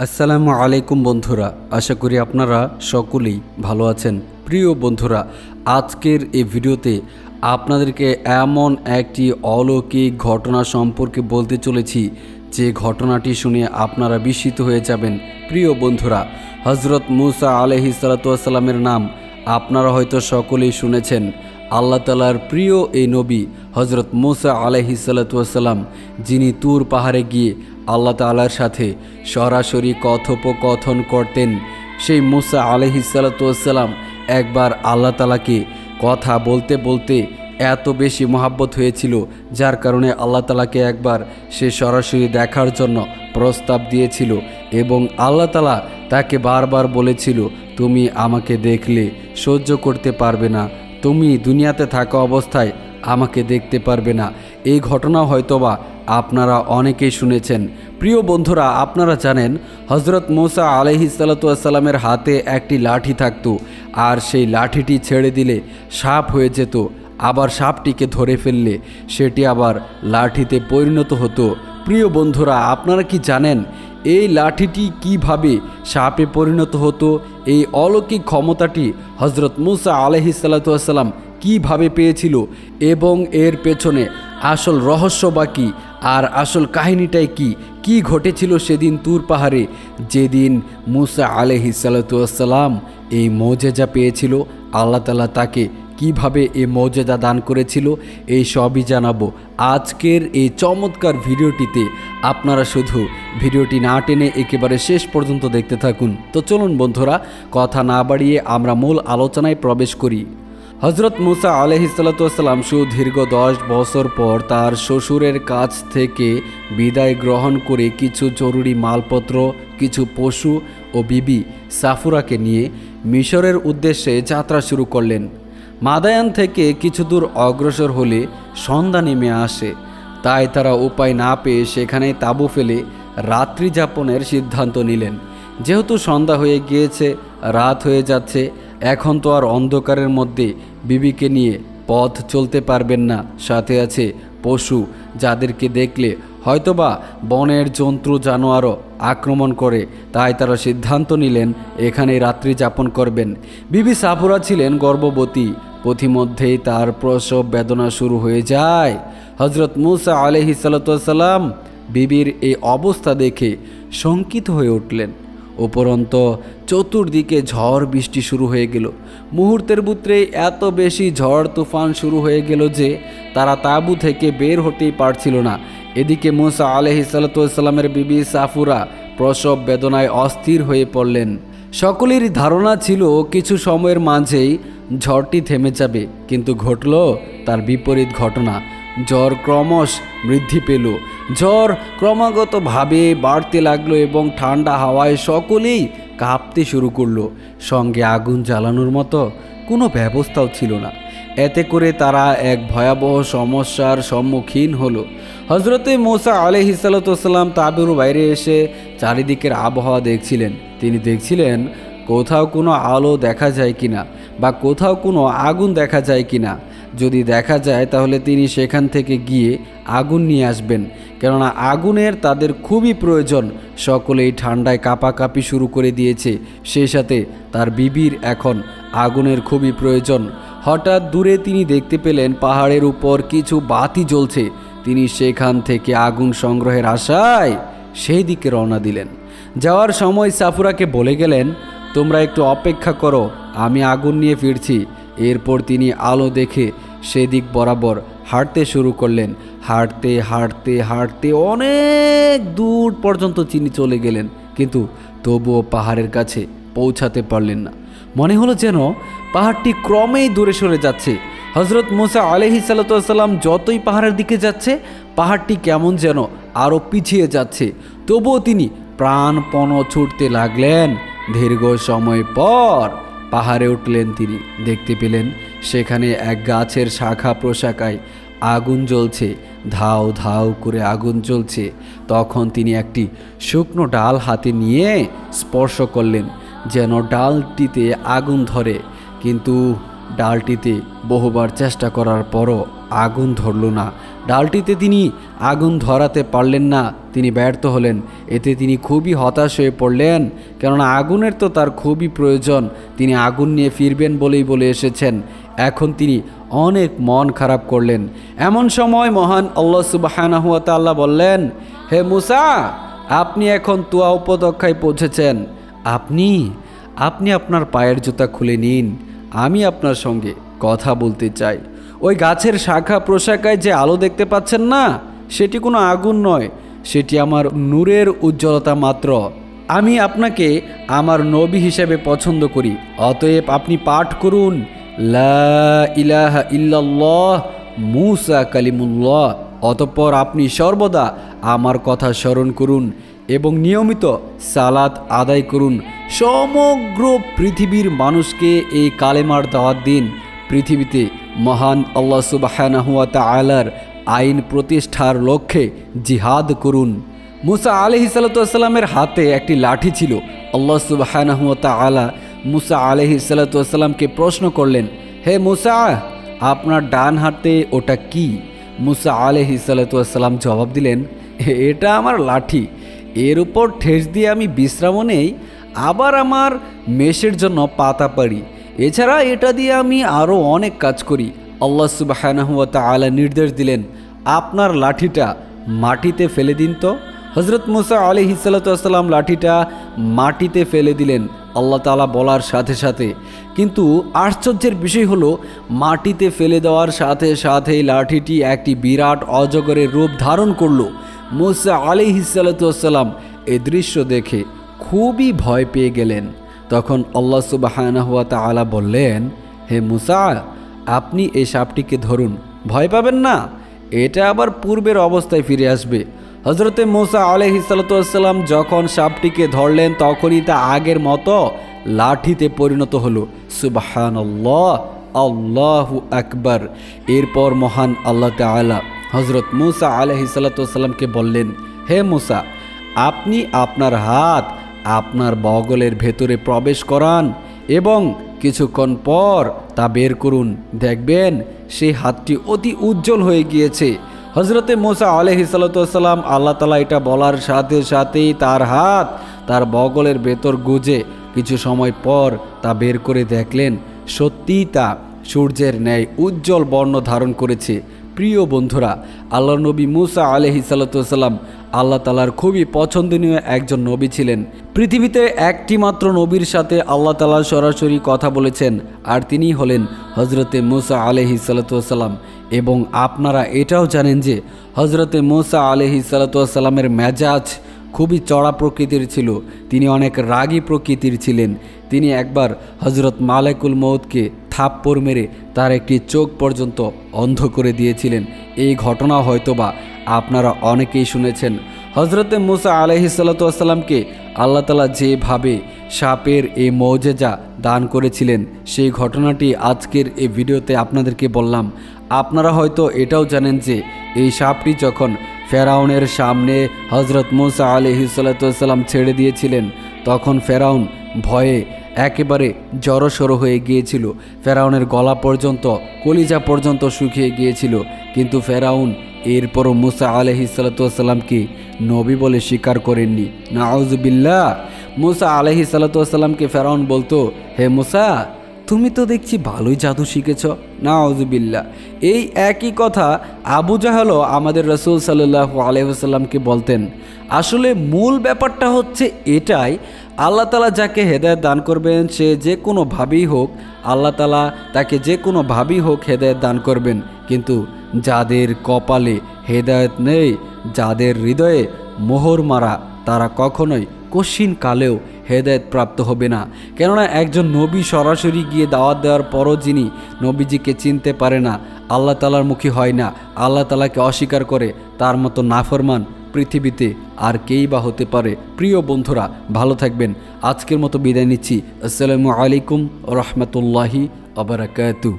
আসসালামু আলাইকুম বন্ধুরা, আশা করি আপনারা সকলেই ভালো আছেন। প্রিয় বন্ধুরা, আজকের এই ভিডিওতে আপনাদেরকে এমন একটি অলৌকিক ঘটনা সম্পর্কে বলতে চলেছি, যে ঘটনাটি শুনে আপনারা বিস্মিত হয়ে যাবেন। প্রিয় বন্ধুরা হজরত মুসা আলহি সালাতামের নাম আপনারা হয়তো সকলেই শুনেছেন। আল্লাহ তালার প্রিয় এই নবী হজরত মুসা আলহি সাল্লাম যিনি তুর পাহাড়ে গিয়ে আল্লাহ তালার সাথে সরাসরি কথোপকথন করতেন, সেই মুসা আলহি সাল্লাম একবার আল্লাহ তালাকে কথা বলতে বলতে এত বেশি মহাব্বত হয়েছিল, যার কারণে আল্লাহ তালাকে একবার সে সরাসরি দেখার জন্য প্রস্তাব দিয়েছিল এবং আল্লাহ তালা তাকে বারবার বলেছিল, তুমি আমাকে দেখলে সহ্য করতে পারবে না। তুমি দুনিয়াতে থাকা অবস্থায় আমাকে দেখতে পারবে না। এই ঘটনা হয়তোবা আপনারা অনেকেই শুনেছেন। প্রিয় বন্ধুরা, আপনারা জানেন হজরত মৌসা আলহি হাতে একটি লাঠি থাকতো আর সেই লাঠিটি ছেড়ে দিলে সাপ হয়ে যেত, আবার সাপটিকে ধরে ফেললে সেটি আবার লাঠিতে পরিণত হতো। প্রিয় বন্ধুরা, আপনারা কি জানেন, এই লাঠিটি কীভাবে সাপে পরিণত হতো? এই অলৌকিক ক্ষমতাটি হজরত মুসা আলহি সাল্লাম কীভাবে পেয়েছিল এবং এর পেছনে আসল রহস্য বা কী? আর আসল কাহিনীটাই কি? কি ঘটেছিল সেদিন তুর পাহাড়ে? যেদিন মুসা আলহি সাল্লাম এই মৌজেজা পেয়েছিল, আল্লাহ তালা তাকে কীভাবে এই মর্যাদা দান করেছিল, এই সবই জানাব। আজকের এই চমৎকার ভিডিওটিতে আপনারা শুধু ভিডিওটি না টেনে একেবারে শেষ পর্যন্ত দেখতে থাকুন। তো চলুন বন্ধুরা, কথা না বাড়িয়ে আমরা মূল আলোচনায় প্রবেশ করি। হজরত মুসা আলহিসাল্লাম সুদীর্ঘ দশ বছর পর তার শ্বশুরের কাছ থেকে বিদায় গ্রহণ করে কিছু জরুরি মালপত্র, কিছু পশু ও বিবি সাফুরাকে নিয়ে মিশরের উদ্দেশ্যে যাত্রা শুরু করলেন। মাদায়ান থেকে কিছু দূর অগ্রসর হলে সন্ধ্যা নেমে আসে। তাই তারা উপায় না পেয়ে সেখানে তাঁবু ফেলে রাত্রি যাপনের সিদ্ধান্ত নিলেন। যেহেতু সন্ধ্যা হয়ে গিয়েছে, রাত হয়ে যাচ্ছে এখন তো আর অন্ধকারের মধ্যে বিবিকে নিয়ে পথ চলতে পারবেন না। সাথে আছে পশু, যাদেরকে দেখলে হয়তোবা বনের জন্তু জানোয়ারও আক্রমণ করে। তাই তারা সিদ্ধান্ত নিলেন এখানে রাত্রি যাপন করবেন। বিবি সাফুরা ছিলেন গর্ভবতী। পথিমধ্যেই তার প্রসব বেদনা শুরু হয়ে যায়। হজরত মুসা আলহি সাল্লাম বিবির এই অবস্থা দেখে শঙ্কিত হয়ে উঠলেন। উপরন্ত চতুর্দিকে ঝড় বৃষ্টি শুরু হয়ে গেল। মুহূর্তের বুত্রে এত বেশি ঝড় তুফান শুরু হয়ে গেল যে তারা তাঁবু থেকে বের হতেই পারছিল না। এদিকে মুসা আলহি সাল্লামের বিবি সাফুরা প্রসব বেদনায় অস্থির হয়ে পড়লেন। সকলেরই ধারণা ছিল কিছু সময়ের মাঝেই ঝড়টি থেমে যাবে, কিন্তু ঘটল তার বিপরীত ঘটনা। জ্বর ক্রমশ বৃদ্ধি পেল। জ্বর ক্রমাগতভাবে বাড়তে লাগল এবং ঠান্ডা হাওয়ায় সকলেই কাঁপতে শুরু করল। সঙ্গে আগুন জ্বালানোর মতো কোনো ব্যবস্থাও ছিল না। এতে করে তারা এক ভয়াবহ সমস্যার সম্মুখীন হলো। হজরতে মোসা আলহিসাল্লাম তাবের বাইরে এসে চারিদিকের আবহাওয়া দেখছিলেন। তিনি দেখছিলেন, কোথাও কোনো আলো দেখা যায় কিনা বা কোথাও কোনো আগুন দেখা যায় কিনা। যদি দেখা যায়, তাহলে তিনি সেখান থেকে গিয়ে আগুন নিয়ে আসবেন। কেননা আগুনের তাদের খুবই প্রয়োজন। সকলেই ঠান্ডায় কাঁপাকাঁপি শুরু করে দিয়েছে। সেই সাথে তার বিবির এখন আগুনের খুবই প্রয়োজন। হঠাৎ দূরে তিনি দেখতে পেলেন, পাহাড়ের উপর কিছু বাতি জ্বলছে। তিনি সেখান থেকে আগুন সংগ্রহের আশায় সেই দিকে রওনা দিলেন। যাওয়ার সময় সাফুরাকে বলে গেলেন, তোমরা একটু অপেক্ষা করো, আমি আগুন নিয়ে ফিরছি। এরপর তিনি আলো দেখে সেদিক বরাবর হাঁটতে শুরু করলেন। হাঁটতে হাঁটতে হাঁটতে অনেক দূর পর্যন্ত তিনি চলে গেলেন, কিন্তু তবুও পাহাড়ের কাছে পৌঁছাতে পারলেন না। মনে হলো যেন পাহাড়টি ক্রমেই দূরে সরে যাচ্ছে। হজরত মোসা আলহি সাল্লাম যতই পাহাড়ের দিকে যাচ্ছে, পাহাড়টি কেমন যেন আরও পিছিয়ে যাচ্ছে। তবুও তিনি প্রাণপণ ছুটতে লাগলেন। দীর্ঘ সময় পর পাহাড়ে উঠলেন তিনি। দেখতে পেলেন সেখানে এক গাছের শাখা প্রশাখায় আগুন জ্বলছে, ধাও ধাও করে আগুন জ্বলছে। তখন তিনি একটি শুকনো ডাল হাতে নিয়ে স্পর্শ করলেন, যেন ডালটিতে আগুন ধরে। কিন্তু ডালটিতে বহুবার চেষ্টা করার পরও আগুন ধরল না। ডালটিতে তিনি আগুন ধরাতে পারলেন না। তিনি ব্যর্থ হলেন। এতে তিনি খুবই হতাশ হয়ে পড়লেন, কেননা আগুনের তো তার খুবই প্রয়োজন। তিনি আগুন নিয়ে ফিরবেন বলেই বলে এসেছেন। এখন তিনি অনেক মন খারাপ করলেন। এমন সময় মহান আল্লাহ সুবাহানাহুয়া তাল্লাহ বললেন, হে মুসা, আপনি এখন তুয়া উপত্যকায় পৌঁছেছেন। আপনি আপনি আপনার পায়ের জুতা খুলে নিন। আমি আপনার সঙ্গে কথা বলতে চাই। ওই গাছের শাখা প্রশাখায় যে আলো দেখতে পাচ্ছেন না, সেটি কোনো আগুন নয়, সেটি আমার নূরের উজ্জ্বলতা মাত্র। আমি আপনাকে আমার নবী হিসেবে পছন্দ করি, অতএব আপনি পাঠ করুন, লা ইলাহা মুসা কালিমুল্লাহ। অতঃপর আপনি সর্বদা আমার কথা স্মরণ করুন এবং নিয়মিত সালাত আদায় করুন। সমগ্র পৃথিবীর মানুষকে এই কালেমার দাওয়াত দিন। পৃথিবীতে মহান আল্লাহ সুবাহানাহুয়া আলার আইন প্রতিষ্ঠার লক্ষ্যে জিহাদ করুন। মুসা আলহি সাল্লামের হাতে একটি লাঠি ছিল। আল্লাহ সুবাহানাহুয়া আলা মুসা আলহি সাল্লাতামকে প্রশ্ন করলেন, হে মুসা, আপনার ডান হাতে ওটা কি? মুসা আলহি সাল্লাতাম জবাব দিলেন, এটা আমার লাঠি। এর উপর ঠেস দিয়ে আমি বিশ্রামও নেই, আবার আমার মেষের জন্য পাতা পারি এছাড়া এটা দিয়ে আমি আরও অনেক কাজ করি। আল্লাহ সুবাহানহুয়া তালা নির্দেশ দিলেন, আপনার লাঠিটা মাটিতে ফেলে দিন তো। হজরত মুসা আলি হিসালাতাম লাঠিটা মাটিতে ফেলে দিলেন, আল্লাহ তালা বলার সাথে সাথে। কিন্তু আশ্চর্যের বিষয় হলো, মাটিতে ফেলে দেওয়ার সাথে সাথে লাঠিটি একটি বিরাট অজগরের রূপ ধারণ করল। মুসা আলি হিসালাতাম এ দৃশ্য দেখে খুবই ভয় পেয়ে গেলেন। তখন আল্লাহ সুবাহানহুয়া তালা বললেন, হে মুসা, আপনি এই সাপটিকে ধরুন। ভয় পাবেন না। এটা আবার পূর্বের অবস্থায় ফিরে আসবে। হজরতে মুসা আলহিসাল্লাম যখন সাপটিকে ধরলেন, তখনই তা আগের মতো লাঠিতে পরিণত হলো। সুবাহান আল্লাহ আকবার। এরপর মহান আল্লাহ তালা হজরত মুসা আলহিসাল্লামকে বললেন, হে মুসা, আপনি আপনার হাত আপনার বগলের ভেতরে প্রবেশ করান এবং কিছুক্ষণ পর তা বের করুন। দেখবেন সেই হাতটি অতি উজ্জ্বল হয়ে গিয়েছে। হজরতে মোসা আলহিসাল্লাম আল্লাহ তালা এটা বলার সাথে সাথেই তার হাত তার বগলের ভেতর গুজে কিছু সময় পর তা বের করে দেখলেন। সত্যিই তা সূর্যের ন্যায় উজ্জ্বল বর্ণ ধারণ করেছে। প্রিয় বন্ধুরা আল্লাহ নবী মুসা আলহি সাল্লাম আল্লাহ তালার খুবই পছন্দনীয় একজন নবী ছিলেন। পৃথিবীতে একটি মাত্র নবীর সাথে আল্লাহ তালা সরাসরি কথা বলেছেন আর তিনি হলেন হজরতে মুসা আলহি সাল্লাম এবং আপনারা এটাও জানেন যে হজরতে মুসা আলহি সাল্লামের মেজাজ খুবই চড়া প্রকৃতির ছিল। তিনি অনেক রাগী প্রকৃতির ছিলেন। তিনি একবার হজরত মালেকুল মৌদকে থাপ্পড় মেরে তার একটি চোখ পর্যন্ত অন্ধ করে দিয়েছিলেন। এই ঘটনা হয়তোবা আপনারা অনেকেই শুনেছেন। হজরতে মুসা আলহি সাল্লাতামকে আল্লাহ তালা যেভাবে সাপের এই মৌজেজা দান করেছিলেন, সেই ঘটনাটি আজকের এই ভিডিওতে আপনাদেরকে বললাম। আপনারা হয়তো এটাও জানেন যে এই সাপটি যখন ফেরাউনের সামনে হজরত মুসা আলহি সাল্লাতাম ছেড়ে দিয়েছিলেন, তখন ফেরাউন ভয়ে একেবারে জড়সড়ো হয়ে গিয়েছিল। ফেরাউনের গলা পর্যন্ত, কলিজা পর্যন্ত শুকিয়ে গিয়েছিল। কিন্তু ফেরাউন এরপরও মুসা আলহি সাল্লাতামকে নবী বলে স্বীকার করেননি। নাউজবিল্লা মুসা আলহি সাল্লাতামকে ফেরাউন বলতো, হে মুসা, তুমি তো দেখছি ভালোই জাদু শিখেছ। নাউজবিল্লা এই একই কথা আবু জাহালও আমাদের রসুল সাল্লাহ আলহিসাল্লামকে বলতেন। আসলে মূল ব্যাপারটা হচ্ছে এটাই আল্লাহ তালা যাকে হেদায়ত দান করবেন, সে যে কোনোভাবেই হোক, আল্লাহ তালা তাকে যে কোনোভাবেই হোক হেদায়ত দান করবেন। কিন্তু যাদের কপালে হেদায়ত নেই, যাদের হৃদয়ে মোহর মারা, তারা কখনোই কশিন কালেও হেদায়ত প্রাপ্ত হবে না। কেননা একজন নবী সরাসরি গিয়ে দাওয়াত দেওয়ার পরও যিনি নবীজিকে চিনতে পারে না, আল্লাহ তালার মুখী হয় না। আল্লাহ তালাকে অস্বীকার করে তার মতো নাফরমান পৃথিবীতে আর কেই বা হতে পারে। প্রিয় বন্ধুরা, ভালো থাকবেন। আজকের মতো বিদায় নিচ্ছি। আসসালামু আলাইকুম রহমতুল্লাহি আবরাকাতু